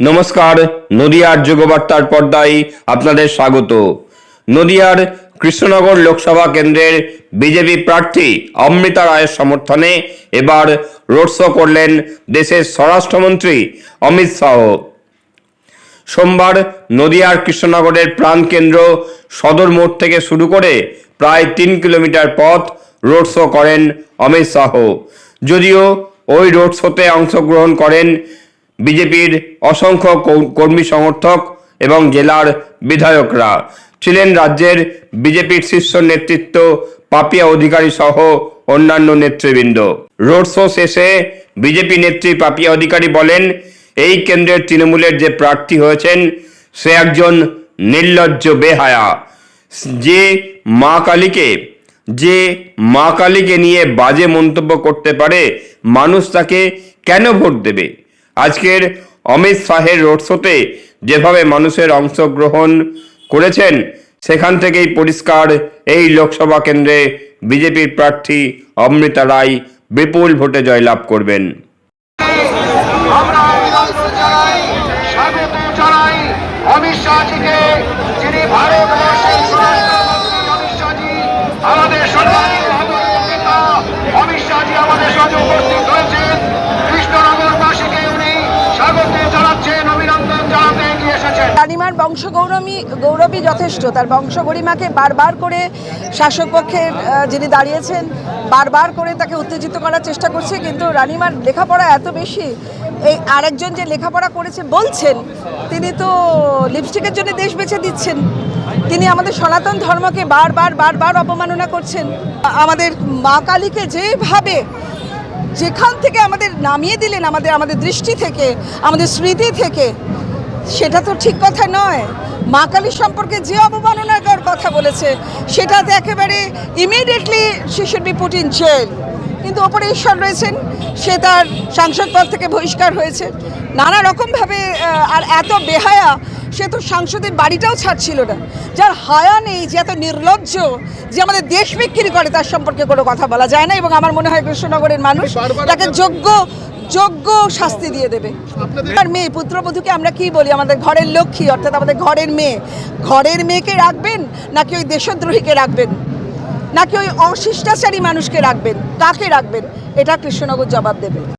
নমস্কার, নদিয়ার যুগবার্তার পর্দায় আপনাদের স্বাগত। নদিয়ার কৃষ্ণনগর লোকসভা কেন্দ্রের বিজেপি প্রার্থী অমৃতা রায়ের সমর্থনে এবার রোড শো করলেন দেশের স্বরাষ্ট্রমন্ত্রী অমিত শাহ। সোমবার নদিয়ার কৃষ্ণনগরের প্রাণকেন্দ্র সদর মোড় থেকে শুরু করে প্রায় তিন কিলোমিটার পথ রোড শো করেন অমিত শাহ। যদিও ওই রোড শোতে অংশগ্রহণ করেন বিজেপির অসংখ্য কর্মী সমর্থক এবং জেলার বিধায়করা ছিলেন রাজ্যের বিজেপির শীর্ষ নেতৃত্ব, পাপিয়া অধিকারী সহ অন্যান্য নেতৃবৃন্দ। রোড শো শেষে বিজেপি নেত্রী পাপিয়া অধিকারী বলেন, এই কেন্দ্রের তৃণমূলের যে প্রার্থী হয়েছেন, সে একজন নির্লজ্জ বেহায়া। যে মা কালীকে, যে মা কালীকে নিয়ে বাজে মন্তব্য করতে পারে, মানুষ তাকে কেন ভোট দেবে? আজকের অমিত শাহের রোড শোতে যেভাবে মানুষের অংশগ্রহণ করেছেন, সেখান থেকেই পরিষ্কার এই লোকসভা কেন্দ্রে বিজেপির প্রার্থী অমৃতা রায় বিপুল ভোটে জয়লাভ করবেন। অমিত শাহজিকে যিনি ভারতবর্ষের এসেছেন রানিমার বংশ গৌরবী যথেষ্ট। তার বংশ গরিমাকে বারবার করে শাসক পক্ষের যিনি দাঁড়িয়েছেন, বারবার করে তাকে উত্তেজিত করার চেষ্টা করছে। কিন্তু রানিমার লেখাপড়া এত বেশি, এই আরেকজন যে লেখাপড়া করেছে, বলছেন, তিনি তো লিপস্টিকের জন্য দেশ বেছে দিচ্ছেন। তিনি আমাদের সনাতন ধর্মকে বারবার বারবার অপমাননা করছেন। আমাদের মা কালীকে যেভাবে, যেখান থেকে আমাদের নামিয়ে দিলেন, আমাদের আমাদের দৃষ্টি থেকে, আমাদের স্মৃতি থেকে সেটা তো ঠিক কথা নয়। মা কালী সম্পর্কে যে অবমাননাকর কথা বলেছে সেটাতে একেবারে immediately say should be put in jail কিন্তু ওপরে ঈশ্বর রয়েছেন সে তার সাংসদ পদ থেকে বহিষ্কার হয়েছে। নানা রকমভাবে আর এত বেহায়া সে তো সাংসদের বাড়িটাও ছাড়ছিল না। যার হায়া নেই যে এত নির্লজ্জ যে আমাদের দেশ বিক্রি করে তার সম্পর্কে কোনো কথা বলা যায় না। এবং আমার মনে হয় কৃষ্ণনগরের মানুষ তাকে যোগ্য যোগ্য শাস্তি দিয়ে দেবে। আর মেয়ে পুত্রবধূকে আমরা কি বলি? আমাদের ঘরের লক্ষ্মী অর্থাৎ আমাদের ঘরের মেয়ে। ঘরের মেয়েকে রাখবেন নাকি ওই দেশদ্রোহীকে রাখবেন? নাকি ওই অশিষ্টাচারী মানুষকে রাখবেন? কাকে রাখবেন? এটা কৃষ্ণনগর জবাব দেবে।